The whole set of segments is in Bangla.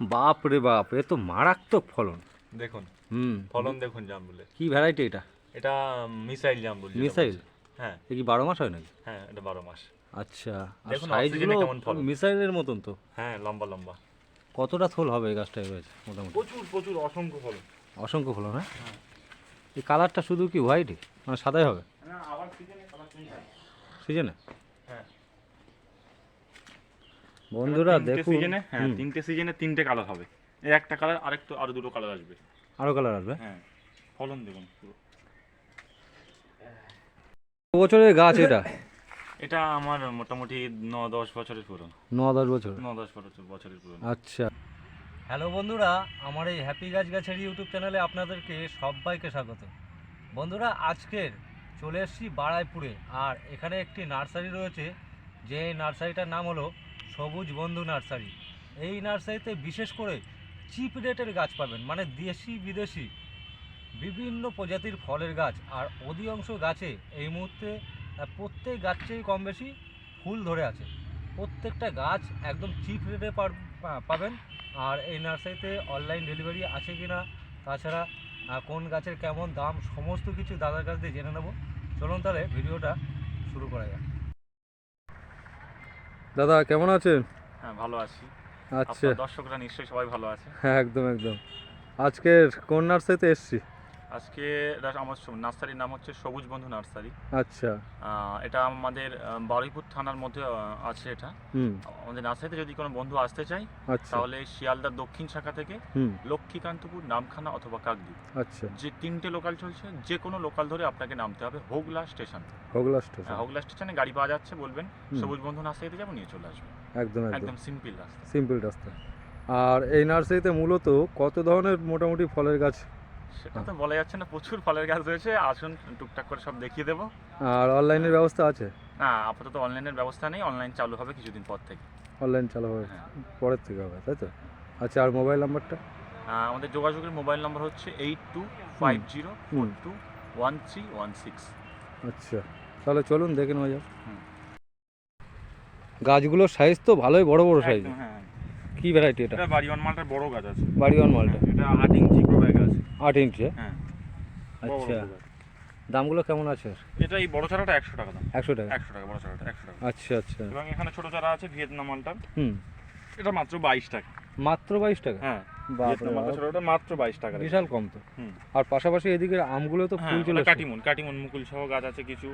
বাপ রে বাপ এ তো মারাত্মক ফলন। দেখুন হুম। ফলন দেখুন জাম্বুলের কি ভ্যারাইটি এটা? এটা মিসাইল জাম্বুল যেটা মিসাইল? হ্যাঁ। এ কি বারো মাস হয় নাকি? হ্যাঁ এটা বারো মাস। আচ্ছা আর সাইজগুলো কেমন ফলন। মিসাইলের মতন তো। হ্যাঁ লম্বা লম্বা। কতটা থোল হবে এই গাছটায় রয়েছে মোটামুটি? প্রচুর প্রচুর অসংখ্য ফলন। অসংখ্য ফলন হ্যাঁ? এই কালারটা শুধু কি হোয়াইটই মানে সাদাই হবে? না আবার সিজনে কালার চেঞ্জ হয়। সিজনে হ্যাঁ। বন্ধুরা তিনটে দেখুন সিজনে হ্যাঁ তিনটে সিজনে তিনটে কালার হবে। এই একটা কালার আরেকটু আরও দুটো কালার আসবে। আরও কালার আসবে? হ্যাঁ ফলন দেখুন পুরো। বছরের গাছ এটা? এটা আমার মোটামুটি ন দশ বছরের পুরনো। ন দশ বছর। ন দশ বছর বছরের পুরনো। আচ্ছা। হ্যালো বন্ধুরা আমার এই হ্যাপি গাছ গাছের ইউটিউব চ্যানেলে আপনাদেরকে সবাইকে স্বাগত। বন্ধুরা আজকের চলে এসেছি বাড়াইপুরে আর এখানে একটি নার্সারি রয়েছে যে নার্সারিটার নাম হলো সবুজ বন্ধু নার্সারি। এই নার্সারিতে বিশেষ করে চিপ রেটের গাছ পাবেন মানে দেশি বিদেশি। বিভিন্ন প্রজাতির ফলের গাছ, আর অধিকাংশ গাছে এই মুহূর্তে প্রত্যেক গাছেই কম বেশি ফুল ধরে আছে। প্রত্যেকটা গাছ একদম চিপ রেটে পাবেন। আর এই নার্সারিতে অনলাইন ডেলিভারি আছে কি না তাছাড়া কোন গাছের কেমন দাম, সমস্ত কিছু দাদার কাছ দিয়ে জেনে নেব। চলুন তাহলে ভিডিওটা শুরু করা যাক। দাদা কেমন আছেন? হ্যাঁ ভালো আছি। আচ্ছা। দর্শকরা নিশ্চয়ই সবাই ভালো আছে। হ্যাঁ একদম একদম। আজকের কোন নার্সারিতে এসছি? আজকে আমার নার্সারির নাম হচ্ছে সবুজ বন্ধু নার্সারি। আচ্ছা। এটা আমাদের বারুইপুর থানার মধ্যে আছে এটা। হুম। আমাদের নার্সারিতে যদি কোনো বন্ধু আসতে চায় আচ্ছা। তাহলে শিয়ালদার দক্ষিণ শাখা থেকে লক্ষ্মীকান্তপুর নামখানা অথবা কাকদ্বীপ। আচ্ছা। যে তিনটে লোকাল চলছে যে কোনো লোকাল ধরে আপনাকে নামতে হবে হোগলা স্টেশন। হোগলা স্টেশন। হ্যাঁ, হোগলা স্টেশনে গাড়ি পাওয়া যাচ্ছে বলবেন সবুজ বন্ধু নার্সারিতে যাব নিয়ে চলে আসবে। একদম একদম। একদম সিম্পল রাস্তা। সিম্পল রাস্তা। আর এই নার্সারিতে মূলত কত ধরনের মোটামুটি ফলের গাছ সেটা তো বলা যাচ্ছে না প্রচুর ফলের গাছ রয়েছে আসুন টুকটাক করে সব দেখিয়ে দেবো। আর অনলাইনের ব্যবস্থা আছে? না আপাতত অনলাইনের ব্যবস্থা নেই অনলাইন চালু হবে কিছুদিন পর থেকে। অনলাইন চালু হবে হ্যাঁ। পরের থেকে হবে তাই তো? আচ্ছা আর মোবাইল নাম্বারটা? আমাদের যোগাযোগের মোবাইল নম্বর হচ্ছে eight two five zero four two one three one six. আচ্ছা তাহলে চলুন দেখে নেওয়া যাক। গাছগুলোর সাইজ তো ভালোই বড় বড় সাইজ হ্যাঁ কি ভ্যারাইটি এটা? এটা বাড়িওয়ান মালটার বড় গাছ আছে। বাড়িওয়ান মালটা? এটা আট ইঞ্চি প্রো গাছ আছে। আট ইঞ্চি? হ্যাঁ আচ্ছা। দামগুলো কেমন আছে? এটা এই বড় চারাটা একশো টাকা দাম। একশো টাকা? একশো টাকা বড় চারাটা একশো টাকা। আচ্ছা আচ্ছা। এবং এখানে ছোট চারা আছে ভিয়েতনাম মালটা হুম। এটা মাত্র বাইশ টাকা। মাত্র বাইশ টাকা? হ্যাঁ। বাপরে ভিয়েতনাম মালটা বাপ, ছোটটা মাত্র বাইশ টাকা বিশাল কম তো। আর পাশাপাশি এদিকে আমগুলো তো হ্যাঁ ফুল চলে কাটিমন কাটিমন মুকুল সহ গাছ আছে কিছু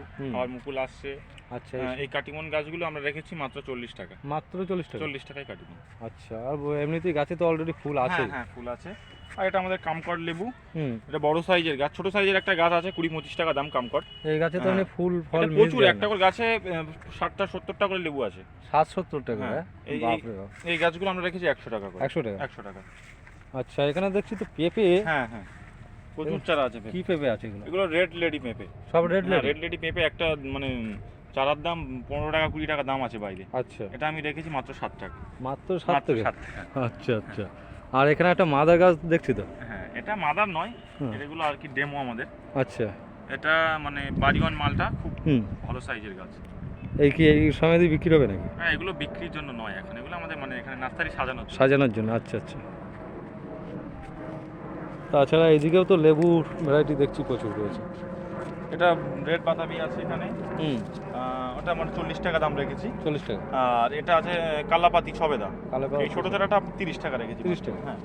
মুকুল আসছে। আচ্ছা হ্যাঁ, এই কাটিমন গাছগুলো আমরা রেখেছি মাত্র চল্লিশ টাকা। মাত্র চল্লিশ টাকা? চল্লিশ টাকায় কাটিমন। আচ্ছা আর এমনিতেই গাছে তো অলরেডি ফুল আছে হ্যাঁ হ্যাঁ ফুল আছে। আর এটা আমাদের কামকট লেবু। হুম। এটা বড় সাইজের গাছ ছোট সাইজের একটা গাছ আছে কুড়ি পঁচিশ টাকা দাম কামকট এই গাছে তো হ্যাঁ। ফুল ফল প্রচুর একটা করে গাছে ষাটটা সত্তরটা করে লেবু আছে। সাত সত্তর টাকা হ্যাঁ, হ্যাঁ? এই- এই গাছগুলো আমরা রেখেছি একশো টাকা করে। একশো টাকা? একশো টাকা। আচ্ছা এখানে দেখছি তো পেঁপে হ্যাঁ হ্যাঁ। প্রচুর চারা আছে। কি পেঁপে আছে এগুলো? এগুলো রেড লেডি পেঁপে। সব রেড লেডি রেড লেডি পেঁপে একটা মানে চারার দাম পনেরো টাকা কুড়ি টাকা দাম আছে বাইরে। আচ্ছা। এটা আমি রেখেছি মাত্র সাত টাকা। মাত্র সাত টাকা? আচ্ছা আচ্ছা। আর এখানে একটা মাদা গাছ দেখছি তো? হ্যাঁ এটা মাদার নয় এগুলো আর কি ডেমো আমাদের। আচ্ছা। এটা মানে বাড়িওয়ান মালটা খুব ভালো সাইজের গাছ। এই কি এই সময় দিয়ে বিক্রি হবে নাকি? হ্যাঁ এগুলো বিক্রির জন্য নয় এখন। এগুলো আমাদের মানে এখানে নার্সারি সাজানো। সাজানোর জন্য আচ্ছা আচ্ছা। তাছাড়া এদিকেও তো লেবুর ভ্যারাইটি দেখছি প্রচুর রয়েছে। এটা রেড বাতাবি আছে এখানে। হুম। ওটা মানে চল্লিশ টাকা দাম রেখেছি। চল্লিশ টাকা। আর এটা আছে কালাপাতি ছবেদা। কালো এই ছোটো চারাটা তিরিশ টাকা রেখেছি। 30 টাকা? হ্যাঁ।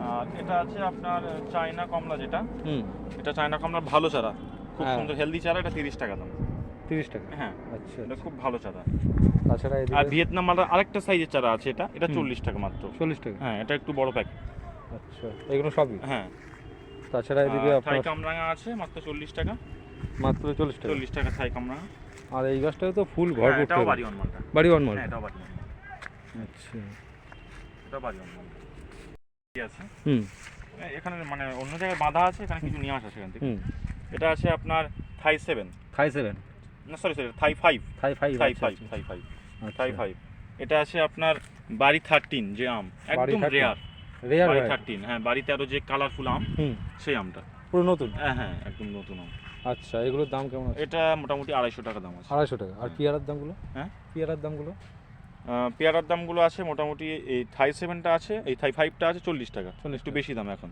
আর এটা আছে আপনার চায়না কমলা যেটা। হুম। এটা চায়না কমলার ভালো চারা। খুব হ্যাঁ। সুন্দর হেলদি চারা এটা তিরিশ টাকা দাম। তিরিশ টাকা। হ্যাঁ। আচ্ছা এটা খুব ভালো চারা। তাছাড়া আর ভিয়েতনাম আরেকটা সাইজের চারা আছে এটা। এটা। চল্লিশ টাকা মাত্র। চল্লিশ টাকা। হ্যাঁ এটা একটু বড় প্যাক আচ্ছা এগুলো সবই? হ্যাঁ। তাছাড়া এদিকে আপনার থাই কামরাঙা আছে মাত্র চল্লিশ টাকা। মাত্র চল্লিশ টাকা। চল্লিশ টাকা থাই কামরাঙা আর এই গাছটাও তো ফুল হ্যাঁ, ভরপুর এটাও বাড়ি ওয়ান বাড়ি ওয়ান হ্যাঁ এটাও বাড়ি আচ্ছা। এটাও বাড়ি ঠিক আছে? হুম। এ- এখানে মানে অন্য জায়গায় বাঁধা আছে এখানে কিছু নিয়ে আসা সেখান থেকে। এটা আছে আপনার থাই সেভেন। Thai seven? না sorry sorry Thai five. Thai five Thai five Thai five. Thai five. এটা আছে আপনার বাড়ি থার্টিন যে আম। একদম রেয়ার রেয়ার বাড়ি থার্টিন হ্যাঁ বাড়ি তেরো যে কালারফুল আম সেই আমটা। পুরো নতুন? হ্যাঁ হ্যাঁ একদম নতুন আম। আচ্ছা এগুলোর দাম কেমন আছে? এটা মোটামুটি আড়াইশো টাকা দাম আছে। আড়াইশো টাকা। আর হ্যাঁ। পিয়ারার দামগুলো? হ্যাঁ? পিয়ারার দামগুলো? পেয়ারার দামগুলো আছে মোটামুটি এই থাই সেভেনটা আছে এই থাই ফাইভটা আছে চল্লিশ টাকা। একটু বেশি দাম এখন।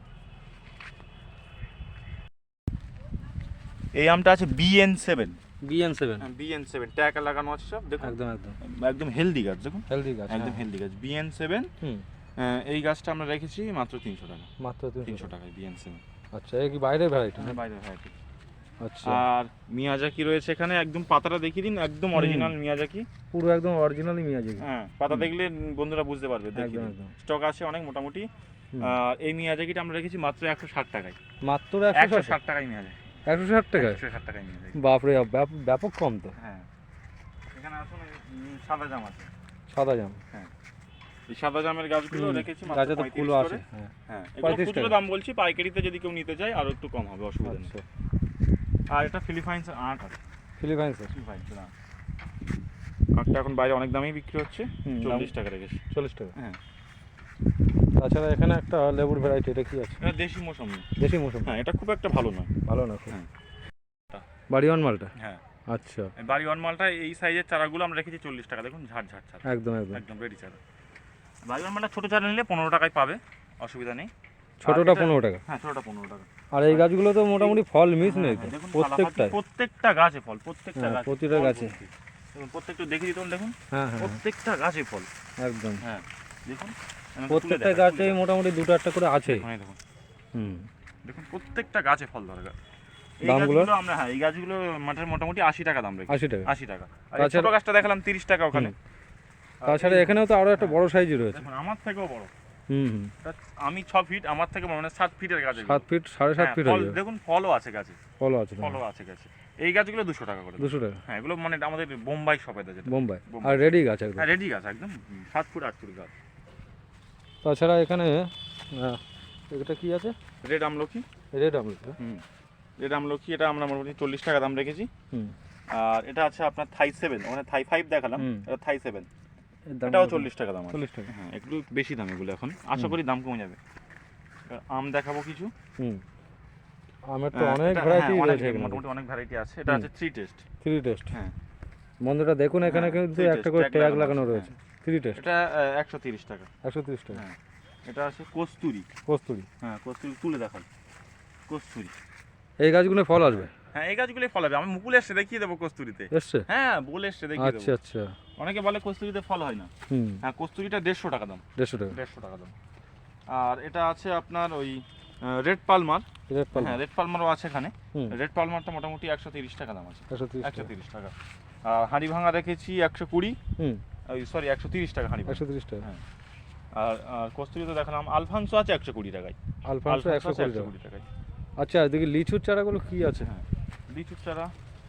এই আমটা আছে BN seven BN seven BN seven tag লাগানো আছে সব দেখুন। একদম একদম। একদম হেলদি গাছ দেখুন। হেলদি গাছ একদম হ্যাঁ। হেলদি গাছ। বিএন সেভেন হুম। এই গাছটা আমরা রেখেছি মাত্র তিনশো টাকা। মাত্র তিনশো টাকায় বিএন সেভেন আচ্ছা এ কি বাইরের ভ্যারাইটি বাইরের ভ্যারাইটি আচ্ছা। আর মিয়াজাকি রয়েছে এখানে? একদম পাতাটা দেখিয়ে দিন একদম। অরিজিনাল মিয়াজাকি পুরো একদম অরিজিনালি মিয়াজি হ্যাঁ পাতা দেখলে বন্ধুরা বুঝতে পারবে একদম স্টক আছে অনেক মোটামুটি। আর এই মিয়াজাকিটা আমরা রেখেছি মাত্র একশো ষাট টাকায়। মাত্র একশো ষাট? টাকায় মিয়াজাকি একশো ষাট টাকায়? একশো ষাট টাকায় মিয়াজাকি বাপরে বাপ, ব্যাপ- ব্যাপক কম তো। হ্যাঁ। এখানে আসুন সাদা জাম আছে। সাদা জাম। এই সাদা জামের গাছগুলো রেখেছি গাছে তো 35 ফুলও। আছে হ্যাঁ। হ্যাঁ এগুলো 35 খুচরো। দাম বলছি পাইকারিতে যদি কেউ নিতে চায় আরও একটু কম হবে অসুবিধা নেই। আচ্ছা। আর এটা ফিলিপাইন্স আট আছে। ফিলিপাইন্স ফিলিপাইন্স না আটটা এখন বাইরে অনেক দামেই বিক্রি হচ্ছে চল্লিশ টাকা রেখেছি। চল্লিশ টাকা? হ্যাঁ। তাছাড়া এখানে একটা লেবুর ভ্যারাইটি এটা কি আছে? এটা দেশি মৌসুমি দেশি মৌসুম? হ্যাঁ এটা খুব একটা ভালো নয়। ভালো না খুব? হ্যাঁ। বাড়িওয়ান মালটা? হ্যাঁ। আচ্ছা। এই বাড়ি ওয়ান মালটা এই সাইজের চারাগুলো আমরা রেখেছি চল্লিশ টাকা। দেখুন ঝাড় ঝাড় চারা। একদম একদম। একদম রেডি চারা। বাড়ি ওয়ান মালটা ছোটো চারা নিলে পনেরো টাকায় পাবে অসুবিধা নেই। ছোটটা পনেরো টাকা। হ্যাঁ ছোটোটা পনেরো টাকা। আর এই গাছগুলো তো মোটামুটি ফল মিস নেই হ্যাঁ, দেখুন প্রত্যেকটাই। প্রত্যেকটা গাছে ফল প্রত্যেকটা হ্যাঁ, গাছে প্রতিটা গাছে। দেখুন প্রত্যেকটা দেখে দিতুন দেখুন। হ্যাঁ প্রত্যেকটা গাছে ফল। একদম। হ্যাঁ দেখুন। প্রত্যেকটা গাছে মোটামুটি দুটো একটা করে আছে। দেখুন হুম। দেখুন প্রত্যেকটা গাছে ফল ধরে গাছ এই দামগুলো? আমরা হ্যাঁ এই গাছগুলো মাঠের মোটামুটি আশি টাকা দাম রেখেছি। আশি টাকা। আশি টাকা। আর ছোট গাছটা দেখালাম তিরিশ টাকা ওখানে। তাছাড়া এখানেও তো আরও একটা বড় সাইজই রয়েছে। দেখুন আমার থেকেও বড়। হুম আমি ছ ফিট আমার থেকে মানে সাত ফিটের গাছ। সাত ফিট সাড়ে সাত হ্যাঁ, ফিট দেখুন ফলও আছে গাছে। ফলও আছে ফলও আছে গাছে। এই গাছগুলো দুশো টাকা করে দুশো টাকা। হ্যাঁ এগুলো মানে আমাদের বোম্বাই সবেদা যেটা। বোম্বাই। আর রেডি গাছ একদম। হ্যাঁ রেডি গাছ একদম। সাত ফুট আট ফুট গাছ। তাছাড়া এখানে এটা কি আছে? রেড আমলকি। রেড আমলকি। হুম। রেড আমলকি এটা আমরা মোটামুটি চল্লিশ টাকা দাম রেখেছি। হুম। আর এটা আছে আপনার থাই সেভেন ওখানে থাই ফাইভ দেখালাম। এটা থাই সেভেন। এটাও চল্লিশ টাকা দাম চল্লিশ টাকা। হ্যাঁ একটু বেশি দাম এগুলো এখন। আশা করি দাম কমে যাবে। আম দেখাবো কিছু। হুম। আমের তো অনেক ভ্যারাইটি হ্যাঁ, রয়েছে মোটামুটি অনেক ভ্যারাইটি আছে। এটা আছে থ্রি টেস্ট থ্রি টেস্ট হ্যাঁ। বন্ধুরা দেখুন এখানে হ্যাঁ, কিন্তু একটা করে ট্যাগ লাগানো লাগানো রয়েছে। থ্রি টেস্ট এটা একশো তিরিশ টাকা। একশো তিরিশ টাকা। হ্যাঁ। এটা আছে কস্তুরি। কস্তুরি। হ্যাঁ কস্তুরি তুলে দেখান। কস্তুরি। এই গাছগুলো ফল আসবে? হ্যাঁ এই গাছগুলোই ফলাবে আমি মুকুল এসছে দেখিয়ে দেবো কস্তুরিতে। এসছে? হ্যাঁ বলে এসছে দেখিয়ে আচ্ছা আচ্ছা। অনেকে বলে কস্তুরিতে ফল হয় না। হ্যাঁ কস্তুরিটা দেড়শো টাকা দাম। দেড়শো টাকা। দেড়শো টাকা দাম। আর এটা আছে আপনার ওই রেড পালমার। রেড হ্যাঁ রেড পালমারও আছে এখানে। রেড পালমারটা মোটামুটি একশো তিরিশ টাকা দাম আছে। একশো তিরিশ টাকা। আর হাঁড়ি ভাঙা রেখেছি একশো কুড়ি। হুম। ওই সরি একশো তিরিশ টাকা হাঁড়ি একশো তিরিশ টাকা। হ্যাঁ। আর আর কস্তুরি তো দেখালাম। আলফানসো আছে একশো কুড়ি টাকায়। আলফানসো একশো কুড়ি টাকায়। আচ্ছা দেখি লিচুর চারাগুলো কি আছে? হ্যাঁ লিচুর চারা।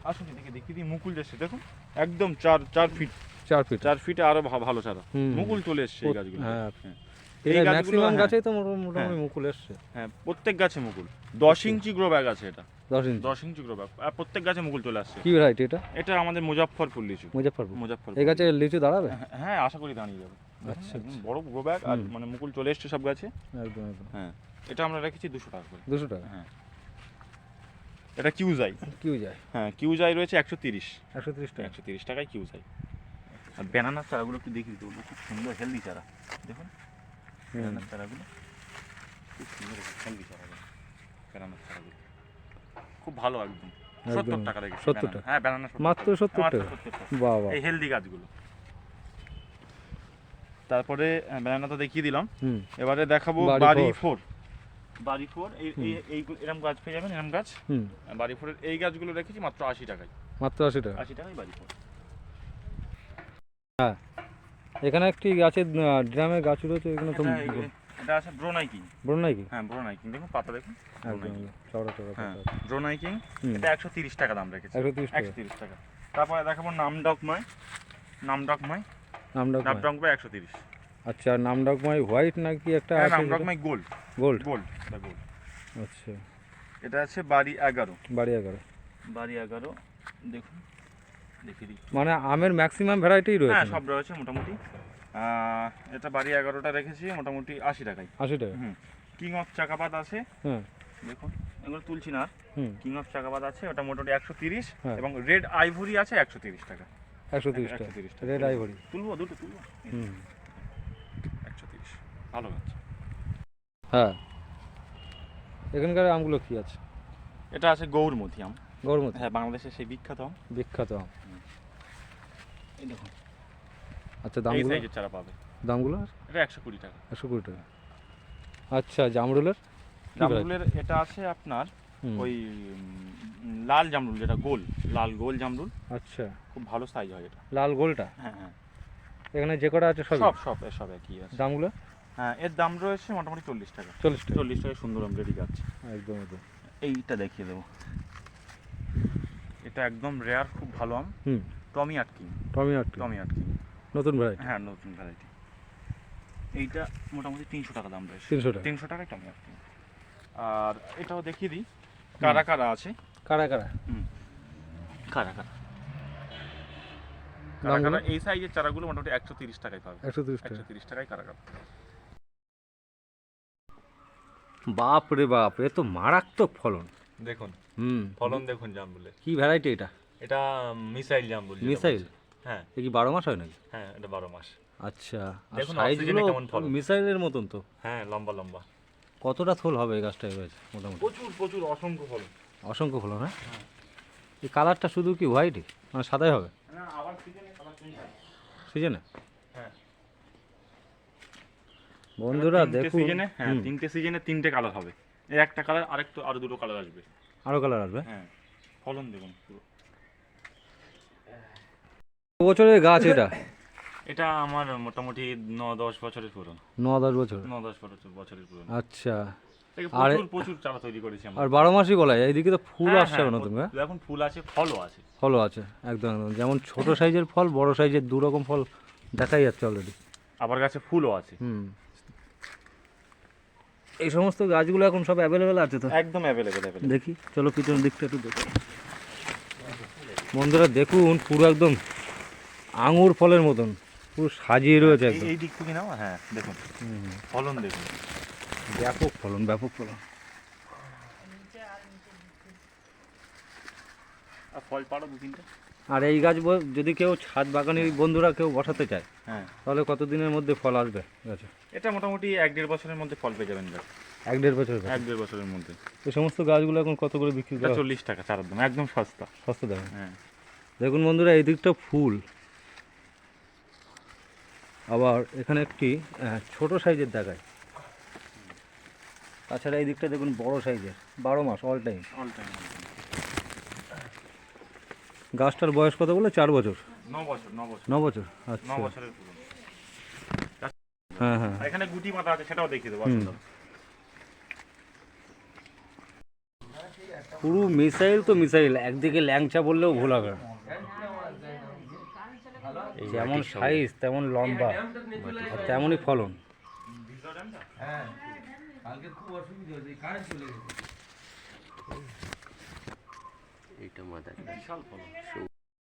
আসুন এদিকে দেখি দিই মুকুল যাচ্ছে। দেখুন একদম চার চার ফিট চার ফিট চার ফিটে আরও ভালো চারা। মুকুল চলে এসছে এই গাছগুলো। হ্যাঁ। হ্যাঁ। এই ম্যাক্সিমাম হ্যাঁ। গাছেই তো মোটামুটি মুকুল এসছে। হ্যাঁ প্রত্যেক গাছে মুকুল। দশ ইঞ্চি গ্রো ব্যাগ আছে এটা। দশ ইঞ্চি? দশ ইঞ্চি গ্রো ব্যাগ প্রত্যেক গাছে মুকুল চলে আসছে। কি ভ্যারাইটি এটা? এটা আমাদের মুজাফফরপুর লিচু। মুজফ্ফরপুর। মুজাফফরপুর এই গাছে লিচু দাঁড়াবে? হ্যাঁ আশা করি দাঁড়িয়ে যাবে। আচ্ছা, বড় গ্রো ব্যাগ আর মানে মুকুল চলে এসছে সব গাছে। একদম একদম। হ্যাঁ এটা আমরা রেখেছি দুশো টাকা করে। দুশো টাকা? হ্যাঁ। এটা কিউজাই কিউ যায় হ্যাঁ কিউজাই রয়েছে একশো তিরিশ। একশো তিরিশ টাকা। একশো তিরিশ টাকায় কিউজাই আর ব্যানানার চারাগুলো একটু দেখিয়ে দিতে বলব খুব সুন্দর হেলদি চারা। দেখুন। ব্যানানার চারাগুলো খুব সুন্দর হেলদি চারাগুলো ব্যানানার চারাগুলো। খুব ভালো একদম সত্তর টাকা রেখেছি 70 banana। টাকা? হ্যাঁ ব্যানানা মাত্র সত্তর টাকা সত্তর এই হেলদি গাছগুলো। তারপরে ব্যানানা তো দেখিয়ে দিলাম। এবারে দেখাবো বাড়ি ফোর। বাড়ি ফোর এই এই- এরম গাছ পেয়ে যাবেন এরম গাছ। বাড়ি ফোরের এই গাছগুলো রেখেছি মাত্র আশি টাকায়। মাত্র আশি টাকা। আশি টাকায় বাড়ি ফোর। এখানে একটি গাছের ড্রামের গাছ রয়েছে এখানে তো এটা আছে ব্রোনাইকিং বড় নাই কি হ্যাঁ ব্রোনাইকিং দেখুন পাতা দেখুন ব্রোনাইকিং। চওড়া চওড়া হ্যাঁ পাতা। ব্রোনাইকিং এটা একশো তিরিশ টাকা দাম রেখেছি। একশো তিরিশ টাকা। তারপরে দেখাবো নামডকমাই নামডকমাই নামডকমাই নামডকমাই একশো তিরিশ। আচ্ছা নামডকমাই হোয়াইট নাকি একটা হ্যাঁ আছে Nam Dok Mai gold. Gold? Gold gold. আচ্ছা। এটা আছে বাড়ি এগারো। বাড়ি এগারো। বাড়ি এগারো দেখুন। দেখিয়ে দিই মানে আমের ম্যাক্সিমাম ভ্যারাইটিই হ্যাঁ রয়েছে। সব রয়েছে মোটামুটি। এটা বাড়ি এগারোটা রেখেছি মোটামুটি আশি টাকায়। আশি টাকা হুম। কিং অফ চাকাপাত আছে। হ্যাঁ। দেখুন এগুলো তুলছি না। হুম। কিং অফ চাকাপাত আছে ওটা মোটামুটি একশো তিরিশ হ্যাঁ। এবং রেড আইভরি আছে একশো তিরিশ টাকা। একশো তিরিশ একশো টাকা তিরিশ টাকা। রেড আইভরি তুলবো দুটো তুলবো। হুম। একশো তিরিশ। ভালো গাছ হ্যাঁ। এখানকার আমগুলো কি আছে? এটা আছে গৌরমতি আম। গরমতি হ্যাঁ বাংলাদেশের সেই বিখ্যাত আম। বিখ্যাত আম। এই দেখুন। আচ্ছা এই দামগুলো? সাইজের চারা পাবে। দামগুলো এটা একশো কুড়ি টাকা। একশো কুড়ি টাকা। আচ্ছা জামরুলের? কি variety? জামরুলের এটা আছে আপনার হুম, ওই উম, লাল জামরুল যেটা গোল লাল গোল জামরুল। আচ্ছা। খুব ভালো সাইজ হয় এটা। লাল গোলটা? হ্যাঁ হ্যাঁ। এখানে যে কটা আছে সব সব সব এ সব একই আছে। দামগুলো? হ্যাঁ এর দাম রয়েছে মোটামুটি চল্লিশ টাকা। চল্লিশ টাকা। চল্লিশ টাকায় সুন্দর আম রেডি গাছ। একদম একদম। এইটা দেখিয়ে দেবো। এটা একদম রেয়ার খুব ভালো আম। হুম। Tommy Atkins. টমি আট টমি আটকিং। নতুন ভ্যারাইটি হ্যাঁ নতুন ভ্যারাইটি এইটা মোটামুটি তিনশো টাকা দাম রয়েছে। তিনশো টাকা। তিনশো টাকায় টমি আটকিং। আর এটাও দেখিয়ে দিই। কারা কারা আছে? কারা কারা? কারা কারা? কারা কারা? এই সাইজের চারাগুলো মোটামুটি একশো তিরিশ টাকায় পাবে। একশো তিরিশ একশো তিরিশ টাকায় কারা কারা? বাপ রে বাপ এ তো মারাত্মক ফলন। দেখুন। হুম। ফলন দেখুন জামরুলের। কি ভ্যারাইটি এটা? এটা মিসাইল জামরুল যেটা মিসাইল? হ্যাঁ। এ কি বারো মাস হয় নাকি? হ্যাঁ এটা বারো মাস। আচ্ছা দেখুন সাইজগুলো কেমন ফলন। মিসাইলের মতন তো। হ্যাঁ লম্বা লম্বা। কতটা থোল হবে এই গাছটা হয়েছে মোটামুটি? প্রচুর প্রচুর অসংখ্য ফলন। অসংখ্য ফলন হ্যাঁ? এই কালারটা শুধু কি হোয়াইটই মানে সাদাই হবে? না আবার সিজনে কালার চেঞ্জ হয় সিজনে হ্যাঁ। বন্ধুরা দেখুন। সিজনে হ্যাঁ তিনটে সিজনে তিনটে কালার হবে। এই একটা কালার আরেকটু আরও দুটো কালার আসবে। আরও কালার আসবে? হ্যাঁ। ফলন দেখুন পুরো। বছরের গাছ এটা? এটা আমার মোটামুটি ন দশ বছরের পুরনো। ন দশ বছর? ন দশ বছর বছরের পুরনো। আচ্ছা। আর- প্রচুর চারা তৈরি করেছি আর বারো মাসই বলা যায়? এইদিকে তো ফুল হ্যাঁ, আসছে হ্যাঁ, হ্যাঁ? এখন ফুল আছে ফলও আছে। ফলও আছে একদম একদম। যেমন ছোট সাইজের ফল বড় সাইজের দু রকম ফল দেখাই যাচ্ছে অলরেডি আবার গাছে ফুলও আছে। হুম। এই সমস্ত গাছগুলো এখন সব অ্যাভেলেবেল আছে তো? একদম অ্যাভেলেবেল দেখি চলো পিছনের দিকটা একটু দেখি। বন্ধুরা দেখুন পুরো একদম আঙুর ফলের মতন। পুরো সাজিয়ে রয়েছে একদম। এই দিক থেকে নাও হ্যাঁ দেখুন। ফলন দেখুন। ব্যাপক ফলন ব্যাপক ফলন। আর ফল পাড়ো দু তিনটে। আর এই গাছ যদি কেউ ছাদ বাগানে বন্ধুরা কেউ বসাতে চায় হ্যাঁ। তাহলে কতদিনের মধ্যে ফল আসবে গাছে? এটা মোটামুটি এক দেড় বছরের মধ্যে ফল পেয়ে যাবেন গাছ। এক দেড় বছর এক দেড় বছরের মধ্যে। এই সমস্ত গাছগুলো এখন কত করে বিক্রি করা চল্লিশ টাকা চারার দাম একদম সস্তা। সস্তা দামে? হ্যাঁ। দেখুন বন্ধুরা এই দিকটা ফুল। আবার এখানে একটি ছোট সাইজের দেখায়। তাছাড়া এই দিকটা দেখুন বড় সাইজের বারো মাস অল টাইম অল টাইম গাছটার বয়স কত বলে? চার বছর। ন বছর ন বছর। ন বছর? ন আচ্ছা। বছরের পুরনো। হ্যাঁ হ্যাঁ। এখানে গুটি পাতা আছে সেটাও দেখিয়ে দেবো হুম। আসুন দাদা। পুরো মিসাইল তো মিসাইল একদিকে ল্যাংচা বললেও ভুল হবে। যেমন সাইজ তেমন লম্বা আর তেমনই ফলন। বিশাল ফলন।